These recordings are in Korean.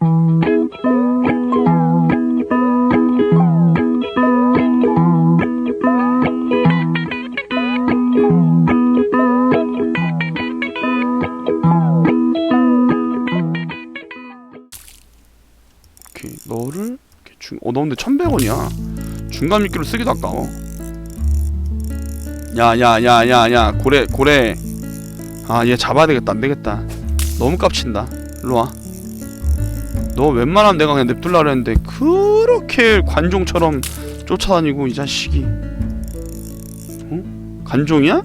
오케이 너를 이렇게 중... 어, 너 근데 1100원이야. 중간 미끼로 쓰기도 아까워 야 야 야 야 야 고래 고래. 아 얘 잡아야 되겠다. 안 되겠다. 너무 깝친다. 일로 와 너 웬만하면 내가 그냥 냅둘라 그랬는데 그렇게 관종처럼 쫓아다니고 이 자식이 어? 관종이야?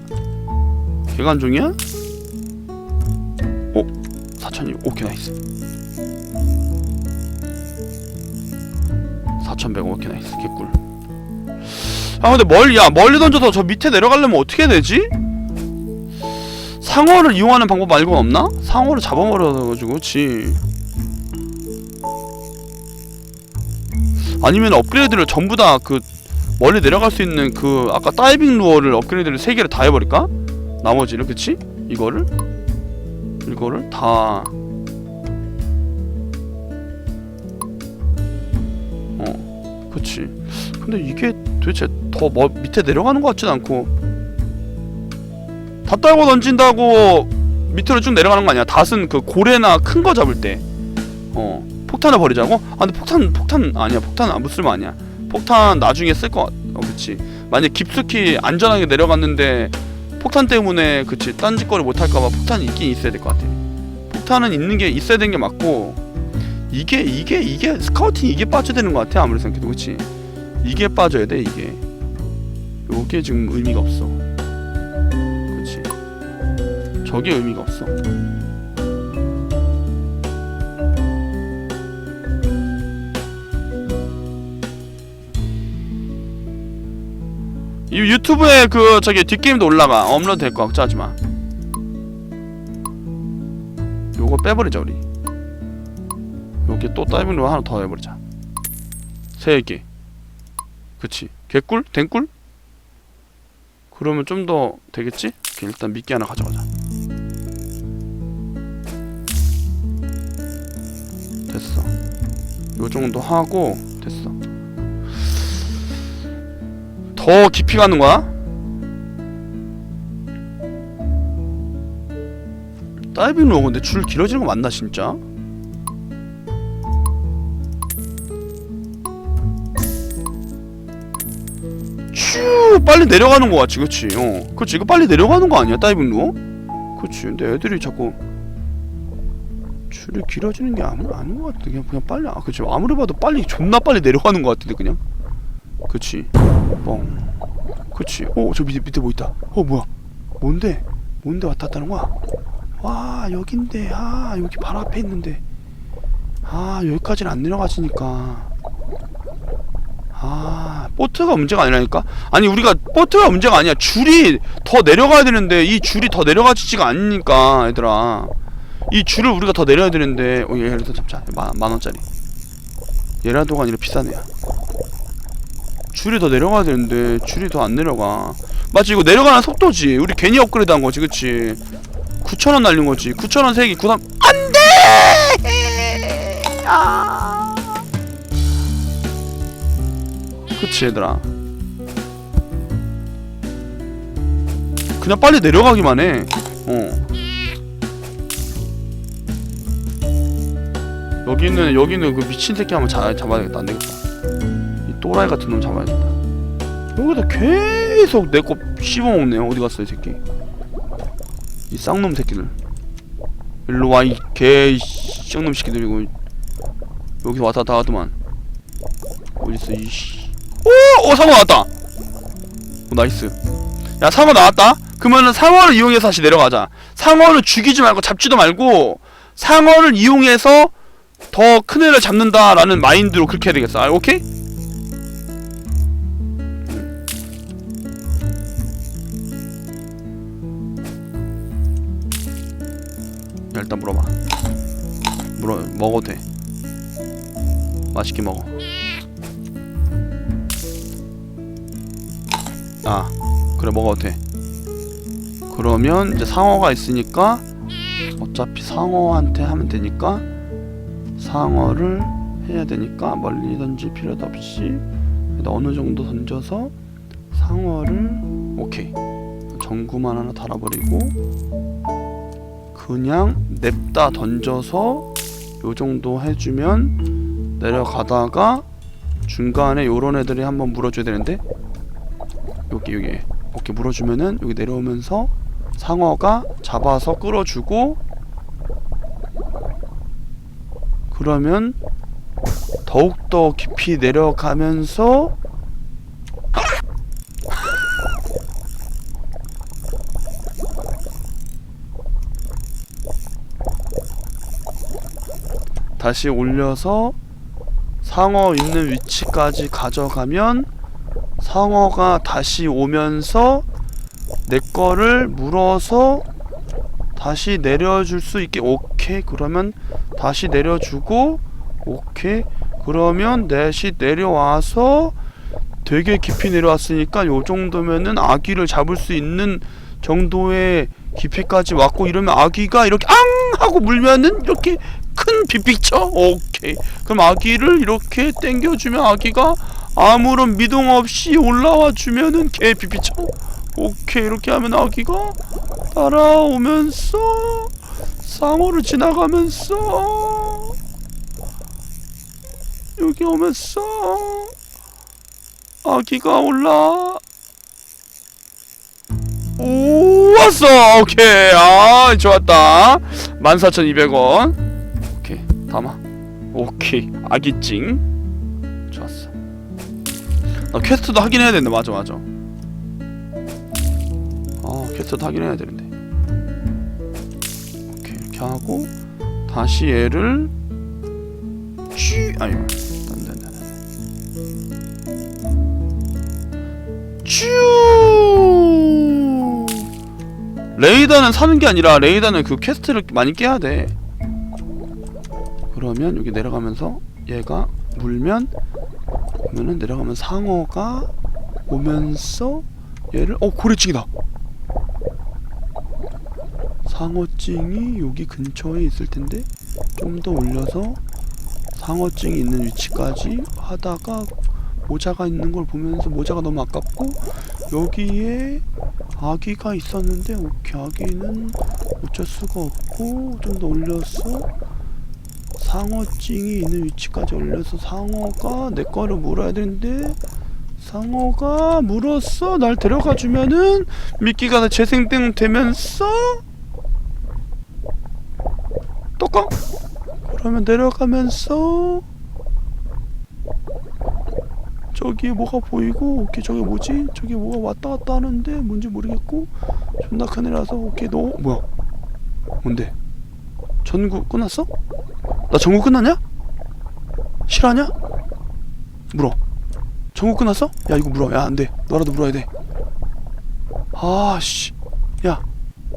개관종이야? 어? 4천이 오케이 나이스 4,100원 오케이 나이스 개꿀 아 근데 멀리 야 멀리 던져서 저 밑에 내려가려면 어떻게 되지? 상어를 이용하는 방법 말고는 없나? 상어를 잡아버려가지고 그치 아니면 업그레이드를 전부 다 그 멀리 내려갈 수 있는 그 아까 다이빙 루어를 업그레이드를 세 개를 다 해버릴까? 나머지를 그치? 이거를 이거를 다 어, 그치. 근데 이게 도대체 더 뭐, 밑에 내려가는 것 같진 않고 다 떨고 던진다고 밑으로 쭉 내려가는 거 아니야? 닷은 그 고래나 큰 거 잡을 때, 어 폭탄을 버리자고? 아 근데 폭탄 폭탄 아니야. 폭탄 안 쓸모 아니야. 폭탄 나중에 쓸 거. 어 그치. 만약 깊숙이 안전하게 내려갔는데 폭탄 때문에 그치 딴짓거리 못 할까봐 폭탄이 있긴 있어야 될 것 같아. 폭탄은 있는 게 있어야 되는 게 맞고 이게 이게 이게 스카우팅 이게 빠져야 되는 것 같아 아무리 생각해도 그치 이게 빠져야 돼 이게 요게 지금 의미가 없어 그치 저게 의미가 없어 이 유튜브에 그 저기 뒷게임도 올라가. 업로드 될 거 걱정하지 마. 요거 빼버리자 우리. 여기 또 다이빙로 하나 더 해버리자. 세 개. 그치. 개꿀? 댕꿀? 그러면 좀 더 되겠지? 오케이, 일단 미끼 하나 가져가자. 됐어. 요 정도 하고 됐어 더 깊이 가는 거야? 다이빙 로 근데 줄 길어지는 거 맞나 진짜? 슈 빨리 내려가는 거 같지 그치? 어. 그치 이거 빨리 내려가는 거 아니야 다이빙 로 그치 근데 애들이 자꾸 줄이 길어지는 게 아무, 아닌 것 같아. 그냥, 그냥 빨리 아 그치. 아무리 봐도 빨리 존나 빨리 내려가는 것 같은데 그냥? 그치 뻥. 그치. 어저 밑에 밑에 뭐 있다. 어 뭐야? 뭔데? 뭔데 왔다 갔다 하는 거야? 와 여긴데. 아 여기 바로 앞에 있는데. 아 여기까지는 안 내려가지니까. 아 보트가 문제가 아니라니까? 아니 우리가 보트가 문제가 아니야. 줄이 더 내려가야 되는데 이 줄이 더 내려가지지가 않으니까 얘들아. 이 줄을 우리가 더 내려야 되는데. 어 얘라도 잡자. 만, 만원짜리. 얘라도가 아니라 애야 줄이 더 내려가야 되는데 줄이 더 안 내려가. 맞지 이거 내려가는 속도지. 우리 괜히 업그레이드 한 거지 그치? 9천원 날린 거지. 9천원 세기 구상. 안돼! 아. 그치 얘들아. 그냥 빨리 내려가기만 해. 어. 여기는 여기는 그 미친 새끼 한번 잡, 잡아야 되겠다. 안 되겠다. 이 또라이 같은 놈 잡아야겠다. 여기다 계속 내 거 씹어먹네 어디 갔어 이 새끼. 이 쌍놈 새끼들. 일로 와이 개 쌍놈 새끼들 이거 여기서 왔다 갔다 하더만. 어딨어 이씨. 오! 오 상어 나왔다. 오 나이스. 야 상어 나왔다? 그러면은 상어를 이용해서 다시 내려가자. 상어를 죽이지 말고 잡지도 말고 상어를 이용해서 더 큰 애를 잡는다라는 마인드로 그렇게 해야 되겠어. 아 오케이? 일단 물어봐. 물어 먹어도 돼. 맛있게 먹어. 아 그래 먹어도 돼. 그러면 이제 상어가 있으니까 어차피 상어한테 하면 되니까 상어를 해야 되니까 멀리 던질 필요도 없이 어느 정도 던져서 상어를 오케이. 전구만 하나 달아버리고 그냥 냅다 던져서 요 정도 해주면 내려가다가 중간에 요런 애들이 한번 물어줘야 되는데 여기 여기 이렇게 물어주면은 여기 내려오면서 상어가 잡아서 끌어주고 그러면 더욱더 깊이 내려가면서 다시 올려서 상어 있는 위치까지 가져가면 상어가 다시 오면서 내 거를 물어서 다시 내려줄 수 있게 오케이 그러면 다시 내려주고 오케이 그러면 넷이 내려와서 되게 깊이 내려왔으니까 요 정도면은 아기를 잡을 수 있는 정도의 깊이까지 왔고 이러면 아기가 이렇게 앙 하고 물면은 이렇게 큰 빅픽처 오케이. 그럼 아기를 이렇게 당겨주면 아기가 아무런 미동 없이 올라와 주면은 개 빅픽처 오케이. 이렇게 하면 아기가 따라오면서 상어를 지나가면서 여기 오면서 아기가 올라 오 왔어. 오케이. 아 좋았다. 14,200원 오케이 담아. 오케이. 아기찡. 좋았어. 나 퀘스트도 하긴 해야 되는데. 맞아 맞아. 아 퀘스트도 하긴 해야 되는데. 오케이. 이렇게 하고 다시 얘를 쥐 안된다 쭈 레이더는 사는 게 아니라 레이더는 그 퀘스트를 많이 깨야 돼 그러면 여기 내려가면서 얘가 물면 그러면은 내려가면 상어가 오면서 얘를 어 고래찡이다. 상어찡이 여기 근처에 있을 텐데 좀 더 올려서 상어찡이 있는 위치까지 하다가 모자가 있는 걸 보면서 모자가 너무 아깝고 여기에 아기가 있었는데 오케이 아기는 어쩔 수가 없고 좀 더 올려서 상어찡이 있는 위치까지 올려서 상어가 내 거를 물어야 되는데 상어가 물었어? 날 데려가 주면은 미끼가 재생되면서? 똑까 그러면 내려가면서? 저기 뭐가 보이고? 오케이 저게 뭐지? 저기 뭐가 왔다 갔다 하는데 뭔지 모르겠고 존나 큰 애라서 오케이 너 뭐야? 뭔데? 전구 끝났어? 나 전구 끝났냐? 실화냐? 물어 전구 끝났어? 야 이거 물어 야 안돼 너라도 물어야 돼 아씨 야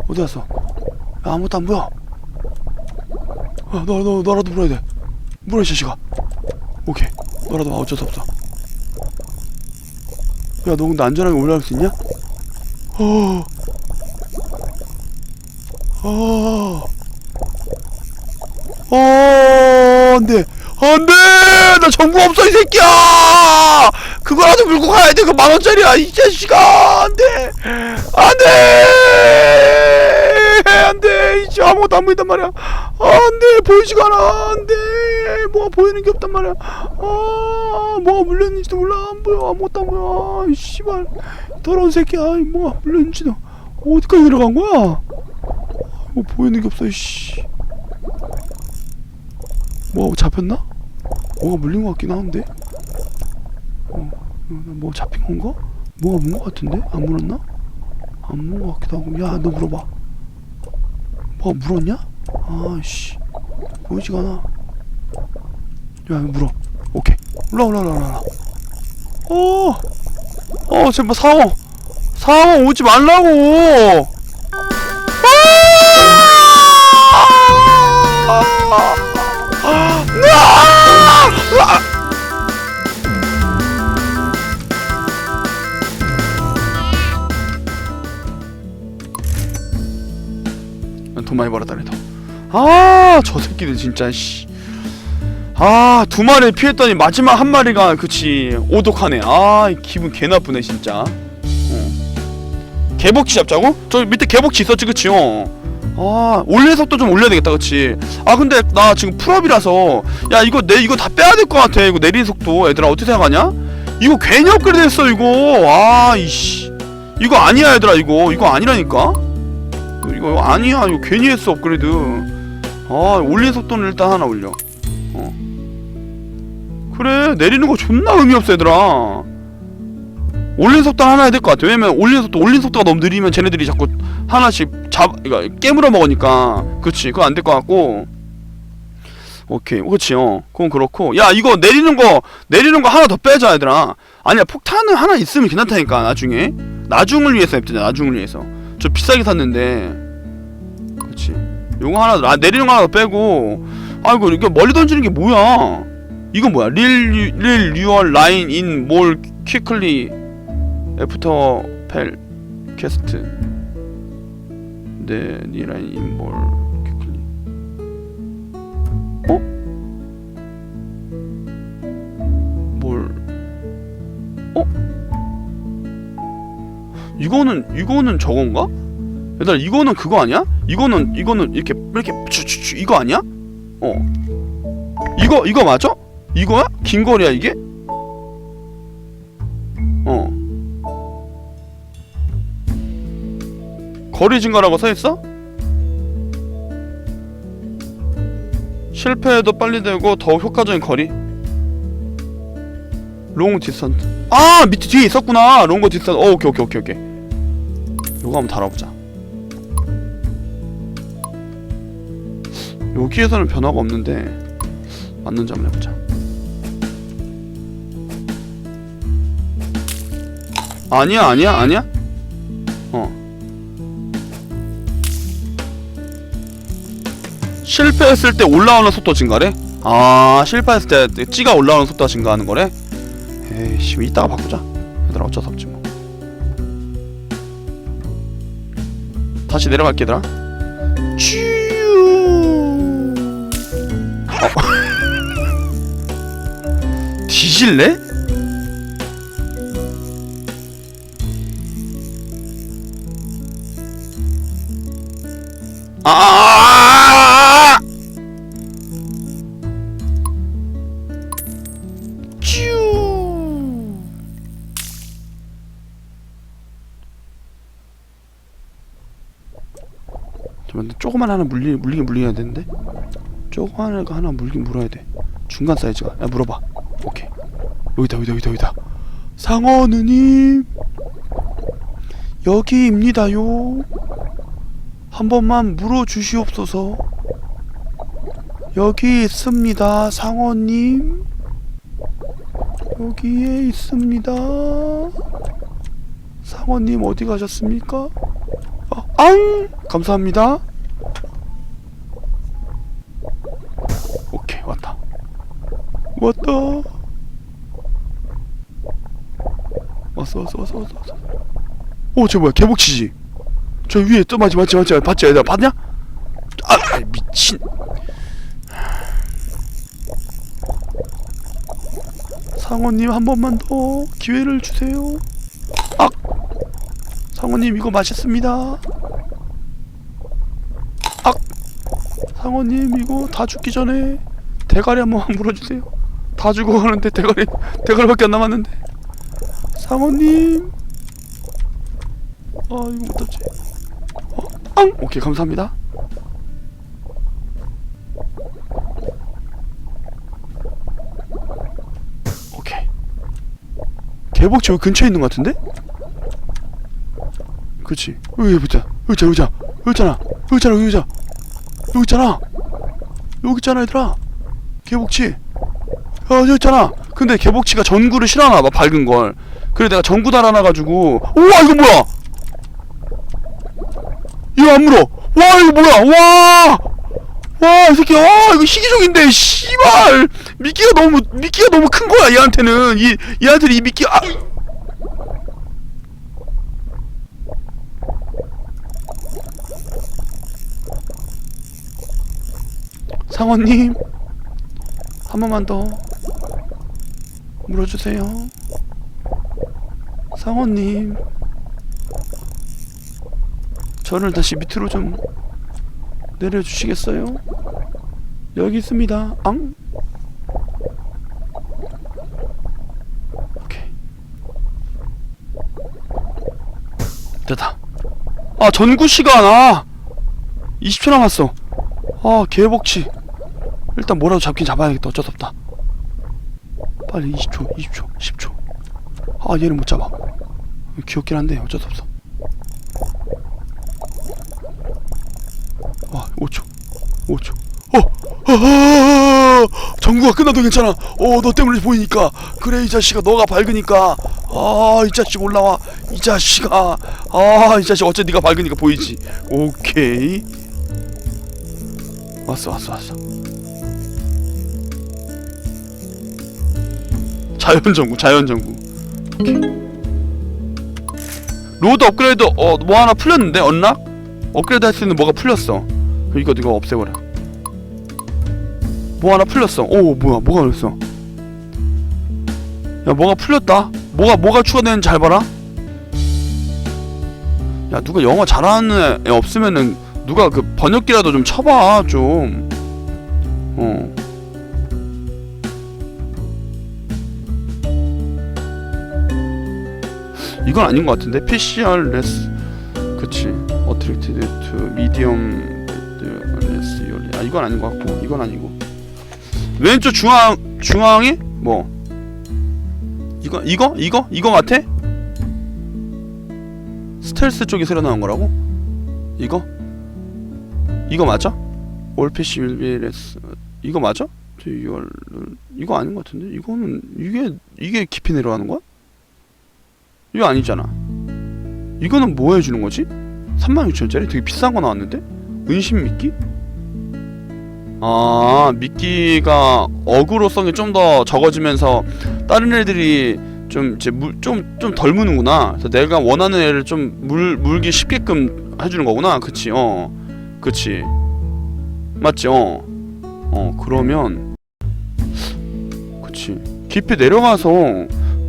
어디 갔어 야 아무것도 안 보여 아, 너, 너, 너라도 물어야 돼 물어 이 자식아 오케이 너라도 와 어쩔 수 없어 야 너 근데 안전하게 올라갈 수 있냐? 어. 어. 어, 안 돼. 안 돼! 나 정보 없어, 이 새끼야! 그거라도 물고 가야 돼, 그 만원짜리야, 이 자식아! 안 돼! 안 돼! 안 돼! 이제 아무것도 안 보인단 말이야. 안 돼! 보이지가 않아! 안 돼! 뭐가 보이는 게 없단 말이야. 아, 뭐가 물렸는지도 몰라. 안 보여. 아무것도 안 보여. 아, 이 씨발. 더러운 새끼야. 이 뭐가 물렸는지도. 어디까지 내려간 거야? 뭐 보이는 게 없어, 이씨. 뭐 잡혔나? 뭐가 물린 것 같긴 한데? 어, 뭐 잡힌 건가? 뭐가 문 것 같은데? 안 물었나? 안문것 같기도 하고 야 너 물어봐 뭐가 물었냐? 아씨 보이지가 않아 야 물어 오케이 올라 올라 올라 올라 어! 어 제발 상어 상어 오지 말라고 아! 돈 많이 벌었다 그래도. 아 저 새끼들 진짜 씨. 아 두 마리 피했더니 마지막 한 마리가 그치 오독하네. 아 기분 개 나쁘네 진짜. 어. 개복치 잡자고? 저 밑에 개복치 있었지 그치? 어. 아 올려 속도 좀 올려야 되겠다 그치? 아 근데 나 지금 풀업이라서 야 이거 내 이거 다 빼야 될 것 같아 이거 내리는 속도. 얘들아 어떻게 생각하냐? 이거 괜히 업그레이드 했어 이거. 아 이씨. 이거 아니야 얘들아 이거. 이거 아니라니까 이거, 이거 아니야 이거 괜히 했어 업그레이드. 아 올리는 속도는 일단 하나 올려. 어. 그래 내리는 거 존나 의미 없어 얘들아. 올리는 속도 하나 해야 될 것 같아. 왜냐면 올리는 속도 올리는 속도가 너무 느리면 쟤네들이 자꾸 하나씩 잡 이거 깨물어 먹으니까. 그치 그거 안 될 것 같고. 오케이 그치 어. 그건 그렇고. 야 이거 내리는 거 내리는 거 하나 더 빼자 얘들아. 아니야 폭탄은 하나 있으면 괜찮다니까 나중에. 나중을 위해서 했잖아 나중을 위해서 저 비싸게 샀는데. 그치. 요거 하나 아, 내리는 거 하나 더 빼고. 아이고 이거 멀리 던지는 게 뭐야? 이건 뭐야? 릴릴 리얼 라인 인몰 퀴클리 애프터 펠 캐스트. 네 니 라인 인몰 퀴클리. 어? 뭘 어? 이거는 이거는 저건가? 얘들아 이거는 그거 아니야? 이거는 이거는 이렇게 이렇게 추추추 이거 아니야? 어 이거 이거 맞아? 이거야? 긴 거리야 이게? 어 거리 증가라고 써있어? 실패해도 빨리 되고 더욱 효과적인 거리 롱 디스턴트 아 밑에 뒤에 있었구나 롱거 디스턴트 어 오케이 오케이 오케이 오케이 요거 한번 달아보자. 여기에서는 변화가 없는데 맞는지 한번 해보자. 아니야 아니야 아니야? 어. 실패했을 때 올라오는 속도 증가래? 아 실패했을 때 찌가 올라오는 속도가 증가하는 거래? 에이씨 이따가 바꾸자. 얘들아 어쩔 수 없지 다시 내려갈게 얘들아 쭈 어. 뒤질래? 아! 조그만 하나 물리 물리긴 물려야 되는데 조그만 거 하나 물긴 물어야 돼 중간 사이즈가 야 물어봐 오케이 여기다 여기다 여기다 여기다 상어 누님 여기입니다요 한 번만 물어주시옵소서. 여기 있습니다, 상어님. 여기에 있습니다. 상어님 어디 가셨습니까? 아, 앙! 감사합니다. 오케이, 왔다. 왔다. 왔어, 왔어, 왔어, 왔어. 왔어. 오, 저 뭐야, 개복치지? 저 위에 또 맞지 맞지 맞지 봤지 얘들아 봤냐? 아 미친 상어님 한 번만 더 기회를 주세요 아 상어님 이거 맛있습니다 아 상어님 이거 다 죽기 전에 대가리 한 번만 물어주세요 다 죽어가는데 대가리 대가리밖에 안 남았는데. 상어님. 아 이거 어떡지. 앙! 오케이 감사합니다. 오케이. 개복치 여기 근처에 있는 것 같은데? 그치. 여기 보자. 여기 있잖아 여기 있잖아. 여기 있잖아 여기 있잖아. 여기 있잖아. 여기 있잖아 얘들아. 개복치. 아 여기 있잖아. 근데 개복치가 전구를 싫어하나 봐 밝은 걸. 그래 내가 전구 달아놔가지고. 우와 이거 뭐야? 이거 안 물어. 와 이거 뭐야? 와, 와 이 새끼, 와 이거 희귀종인데, 씨발! 미끼가 너무 미끼가 너무 큰 거야 얘한테는. 이 얘한테는 이 미끼 아. 상원님? 한 번만 더 물어주세요. 상어님 저를 다시 밑으로 좀 내려주시겠어요? 여기 있습니다. 앙! 됐다. 아 전구 시간 아 20초 남았어. 아 개복치. 일단 뭐라도 잡긴 잡아야겠다. 어쩔 수 없다 빨리 20초 20초 10초. 아 얘는 못 잡아. 귀엽긴 한데 어쩔 수 없어. 와 5초 5초. 어! 아, 전구가 끝나도 괜찮아. 어 너 때문에 보이니까. 그래 이 자식아 너가 밝으니까. 아이 자식 올라와. 이 자식아. 아이 자식 어째 네가 밝으니까 보이지? 오케이. 왔어 왔어 왔어 자연전구 자연전구. 로드 업그레이드 어 뭐 하나 풀렸는데 언락? 업그레이드 할 수 있는 뭐가 풀렸어. 이거 이거 없애버려. 뭐 하나 풀렸어. 오 뭐야 뭐가 풀렸어? 야 뭐가 풀렸다? 뭐가 뭐가 추가되는지 잘 봐라. 야 누가 영어 잘하는 애 없으면은 누가 그 번역기라도 좀 쳐봐 좀. 어. 이건 아닌 것 같은데 PCR 레스 그치 어트랙티드 투 미디엄 레스 요리 아 이건 아닌 것 같고 이건 아니고 왼쪽 중앙 중앙에 뭐 이거 이거 이거 이거 같아? 스텔스 쪽이 새로 나온 거라고? 이거? 이거 맞아? 윌비레스 이거 맞아? 저 이거 이거 아닌 것 같은데 이거는 이게 이게 깊이 내려가는 거야? 이거 아니잖아. 이거는 뭐 해주는 거지? 36,000원짜리 되게 비싼 거 나왔는데? 은신 미끼? 아 미끼가 어그로성이 좀 더 적어지면서 다른 애들이 좀 이제 물좀좀 덜 무는구나. 그래서 내가 원하는 애를 좀 물 물기 쉽게끔 해주는 거구나. 그치? 어, 그치? 맞지? 어, 어 그러면 그치? 깊이 내려가서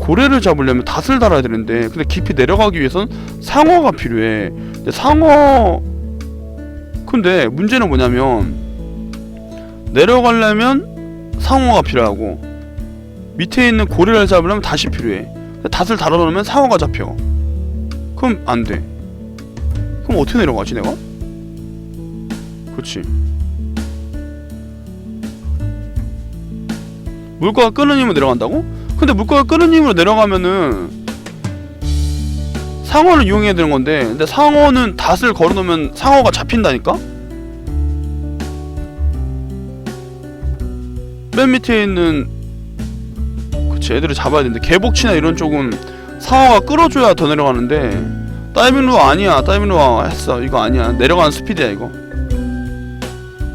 고래를 잡으려면 닷을 달아야 되는데 근데 깊이 내려가기 위해선 상어가 필요해. 근데 상어 근데 문제는 뭐냐면 내려가려면 상어가 필요하고 밑에 있는 고래를 잡으려면 닷이 필요해. 닷을 달아놓으면 상어가 잡혀. 그럼 안돼. 그럼 어떻게 내려가지 내가? 그렇지. 물가가 힘으로 내려간다고? 근데 물가가 끄는 힘으로 내려가면은 상어를 이용해야 되는 건데 근데 상어는 닷을 걸어놓으면 상어가 잡힌다니까? 맨 밑에 있는 그치 애들을 잡아야 되는데 개복치나 이런 쪽은 상어가 끌어줘야 더 내려가는데 다이빙로 아니야 다이빙로 했어 이거 아니야 내려가는 스피드야 이거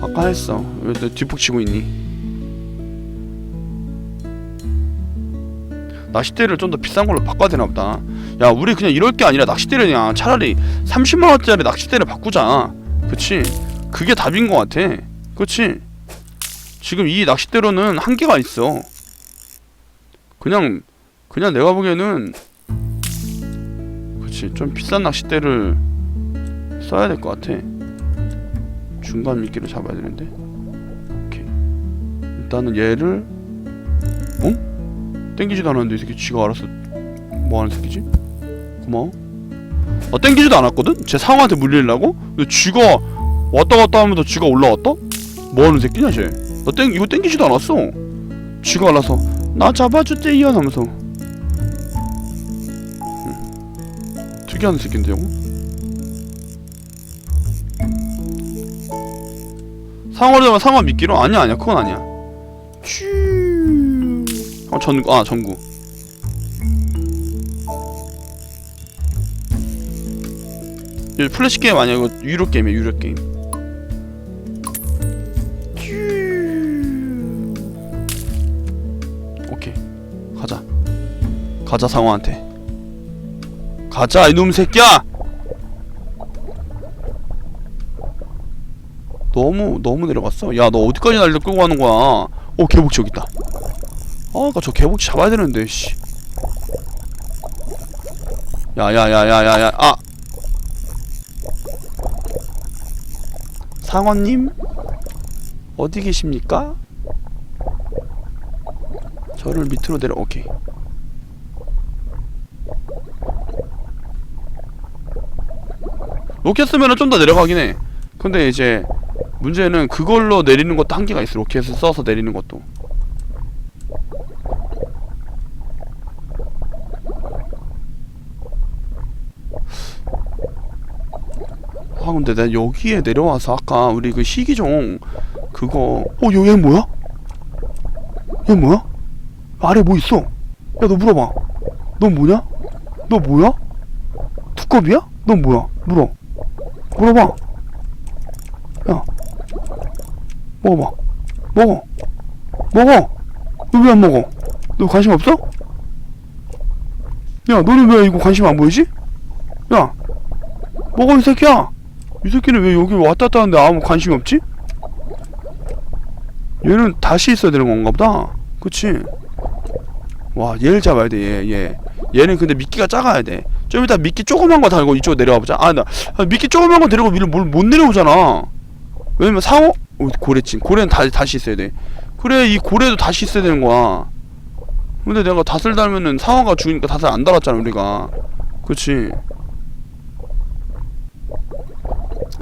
아까 했어 왜너 뒷북 치고 있니? 낚싯대를 좀 더 비싼 걸로 바꿔야 되나 보다. 야, 우리 그냥 이럴 게 아니라 낚싯대를 그냥 차라리 30만 원짜리 낚싯대를 바꾸자. 그치? 그게 답인 것 같아. 그치? 지금 이 낚싯대로는 한계가 있어. 그냥 그냥 내가 보기에는 그치 좀 비싼 낚싯대를 써야 될 것 같아. 중간 미끼를 잡아야 되는데. 오케이. 일단은 얘를 어? 땡기지도 않았는데 이 새끼 쥐가 알아서 뭐하는 새끼지? 고마워 아 땡기지도 않았거든? 제 상어한테 물리려고? 근데 쥐가 왔다 갔다 하면서 쥐가 올라왔다? 뭐하는 새끼냐 쟤? 나 땡, 이거 땡기지도 않았어 쥐가 알아서 나 잡아주세요 하면서 응. 특이한 새끼인데 이거? 상어를 잡아 상어 미끼로? 아니야 아니야 그건 아니야 전구, 아, 전구. 이 플래시 게임 아니야, 이거 유료 게임이야, 유료 게임. 오케이. 가자. 가자, 상어한테. 가자, 이놈 새끼야! 너무, 너무 내려갔어. 야, 너 어디까지 날려 끌고 가는 거야? 어 개복치 여기 있다 아 아까 저 개복치 잡아야 되는데 씨. 야야야야야야 아. 상원님? 어디 계십니까? 저를 밑으로 내려 오케이. 로켓 쓰면은 좀 더 내려가긴 해. 근데 이제 문제는 그걸로 내리는 것도 한계가 있어 로켓을 써서 내리는 것도 아 근데 내가 여기에 내려와서 아까 우리 그 희귀종 그거 어 여기 얘 뭐야? 얘 뭐야? 아래 뭐 있어? 야 너 물어봐 너 뭐냐? 너 뭐야? 두꺼비야? 넌 뭐야? 물어 물어봐 야 먹어봐 먹어 먹어 너 왜 안 먹어? 너 관심 없어? 야 너는 왜 이거 관심 안 보이지? 야 먹어 이 새끼야 이 새끼는 왜 여기 왔다 갔다 하는데 아무 관심이 없지? 얘는 다시 있어야 되는 건가 보다. 그치? 와 얘를 잡아야 돼얘 얘. 얘는 근데 미끼가 작아야 돼좀 이따 미끼 조그만 거 달고 이쪽으로 내려와 보자. 아나 아, 미끼 조그만 거 데리고 위로 뭘 못 내려오잖아. 왜냐면 상어 어, 고래친. 고래는 다, 다시 있어야 돼. 그래 이 고래도 다시 있어야 되는 거야. 근데 내가 닷을 달면은 상어가 죽으니까 닷을 안 달았잖아 우리가. 그치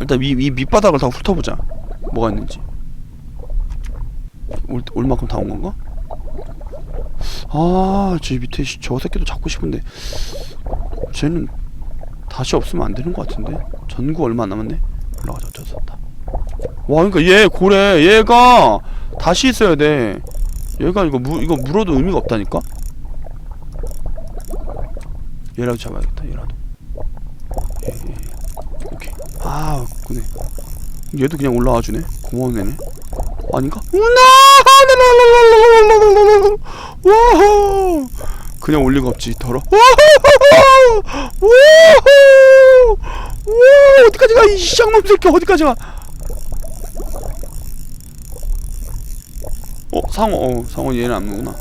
일단 위, 위 밑바닥을 다 훑어보자. 뭐가 있는지. 올, 올 만큼 다 온 건가? 아, 저 밑에 씨, 저 새끼도 잡고 싶은데. 쟤는 다시 없으면 안 되는 것 같은데? 전구 얼마 안 남았네? 올라가자 어쩔 수 없다. 와 그러니까 얘 고래 얘가 다시 있어야 돼. 얘가 이거 무, 이거 물어도 의미가 없다니까? 얘라도 잡아야겠다 얘라도 아 그네 얘도 그냥 올라와 주네 고마운 애네 아닌가? 와호 그냥 올 리가 없지 더러 와호 와호 와 어디까지 가이 쌍놈 새끼 어디까지 가 어? 상어 어 상어 얘는 안 오구나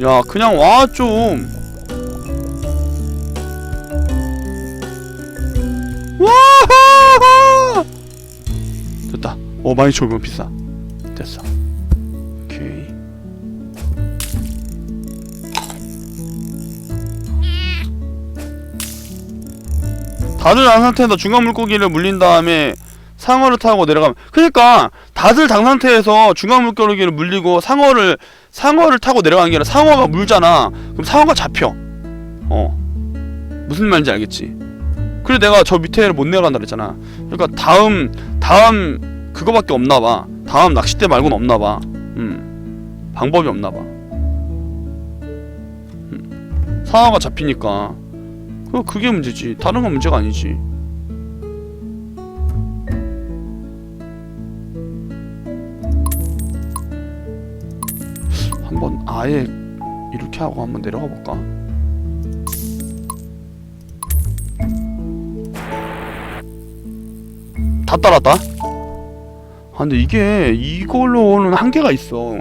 야 그냥 와좀 어 많이 줘면 비싸. 됐어. 오케이. 다들 안 상태에서 중간 물고기를 물린 다음에 상어를 타고 내려가면 그러니까 다들 당 상태에서 중간 물고기를 물리고 상어를 상어를 타고 내려가는 게 아니라 상어가 물잖아. 그럼 상어가 잡혀. 어. 무슨 말인지 알겠지? 그래 내가 저 밑에를 못 내려간다 그랬잖아. 그러니까 다음 다음 그거밖에 없나 봐. 다음 낚싯대 말고는 없나 봐 음. 방법이 없나 봐. 음. 상어가 잡히니까. 그 그게 문제지. 다른 건 문제가 아니지. 한번 아예 이렇게 하고 한번 내려가 볼까? 다 따랐다. 아 근데 이게 이걸로는 한계가 있어.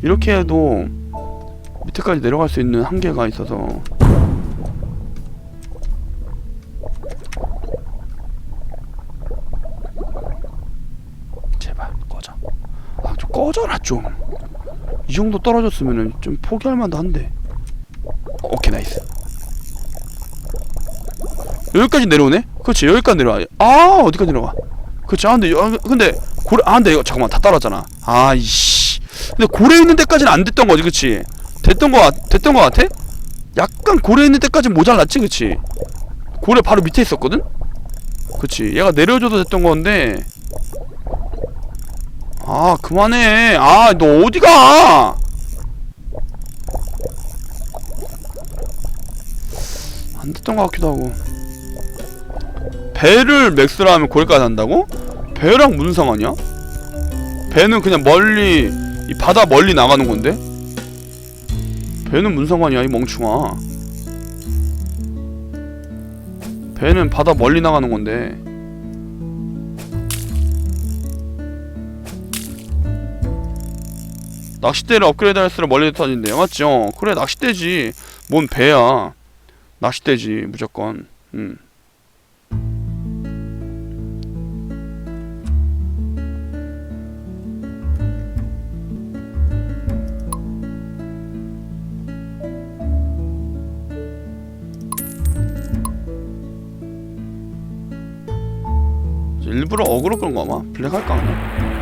이렇게 해도 밑에까지 내려갈 수 있는 한계가 있어서 제발 꺼져. 아 좀 꺼져라 좀. 이 정도 떨어졌으면은 좀 포기할 만도 한데. 어, 오케이 나이스. 여기까지 내려오네? 그렇지 여기까지 내려와. 아 어디까지 내려가? 그렇지 아 근데 여, 근데 고래 아 근데 이거 잠깐만 다 따랐잖아. 아이씨. 근데 고래 있는 데까지는 안 됐던 거지, 그렇지? 됐던 거 같- 됐던 거 같아? 약간 고래 있는 데까지 모자랐지, 그렇지? 고래 바로 밑에 있었거든? 그렇지 얘가 내려줘도 됐던 건데 아 그만해 아 너 어디가 안 됐던 것 같기도 하고 배를 맥스라 하면 고래까지 한다고? 배랑 무슨 상관이야? 배는 그냥 멀리 이 바다 멀리 나가는 건데 배는 무슨 상관이야 이 멍충아 배는 바다 멀리 나가는 건데 낚싯대를 업그레이드 할수록 멀리 터진대요 맞죠? 그래 낚싯대지 뭔 배야 낚싯대지 무조건 음. 일부러 어그로 끈거 아마? 블랙 할까 그냥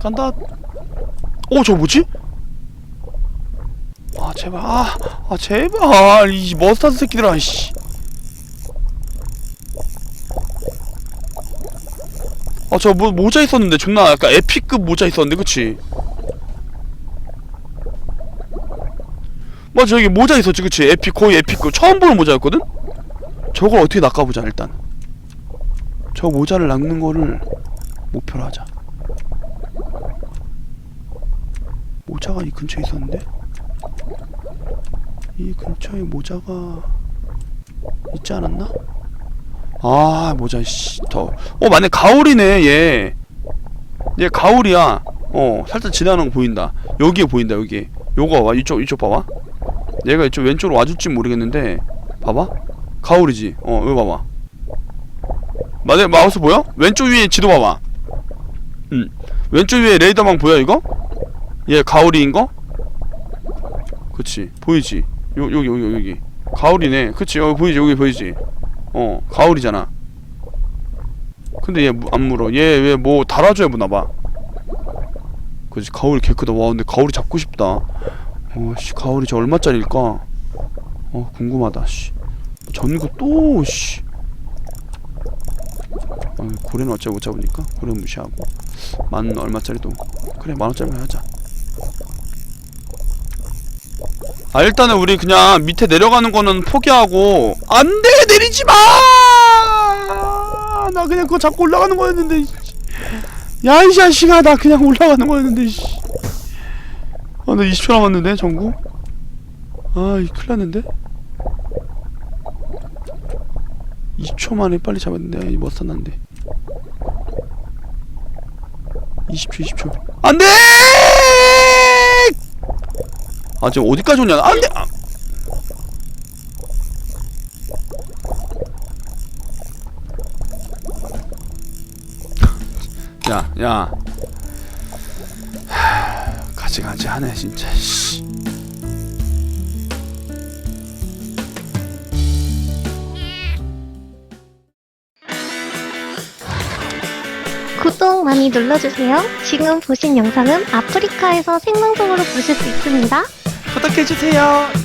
간다. 오, 저 뭐지? 아, 제발. 아, 아 제발. 이 머스타드 새끼들아, 씨. 아, 저 뭐, 모자 있었는데, 존나 약간 에픽급 모자 있었는데, 그치? 맞아, 여기 모자 있었지, 그치? 에픽, 거의 에픽급. 처음 보는 모자였거든? 저걸 어떻게 낚아보자, 일단. 저 모자를 낚는 거를 목표로 하자. 모자가 이 근처에 있었는데? 이 근처에 모자가 있지 않았나? 아 모자 씨더어 맞네. 가오리네 얘 얘 가오리야. 어 살짝 지나가는 거 보인다. 여기에 보인다 여기. 요거 봐 이쪽 이쪽 봐봐. 얘가 이쪽 왼쪽으로 와줄지 모르겠는데 봐봐. 가오리지. 어 이거 봐봐. 맞네 마우스 보여? 왼쪽 위에 지도 봐봐. 음. 왼쪽 위에 레이더망 보여 이거? 얘 가오리인 거? 그치 보이지? 요 여기 여기 여기 가오리네. 그치 여기 보이지 여기 보이지? 어 가오리잖아. 근데 얘 안 물어. 얘 왜 뭐 달아줘야 무나봐. 그치 가오리 개 크다. 와 근데 가오리 잡고 싶다. 어씨 가오리 저 얼마짜리일까? 어 궁금하다 씨. 전구 또씨. 어, 고래는 어차피 못 잡으니까 고래 무시하고. 만 얼마짜리도. 그래 만 원짜리만 하자 아 일단은 우리 그냥 밑에 내려가는 거는 포기하고. 안돼! 내리지 마! 나 그냥 그거 잡고 올라가는 거였는데 야이 자식아 나 그냥 올라가는 거였는데 씨. 아, 나 20초 남았는데 전구? 아이 큰일 났는데? 20초 만에 빨리 잡았는데 이 머스탄한데. 20초 20초. 안돼! 아 지금 어디까지 오냐 안돼 아. 야, 야. 하, 같이 하네 진짜. 씨. 구독 많이 눌러주세요. 지금 보신 영상은 아프리카에서 생방송으로 보실 수 있습니다. 부탁해 주세요.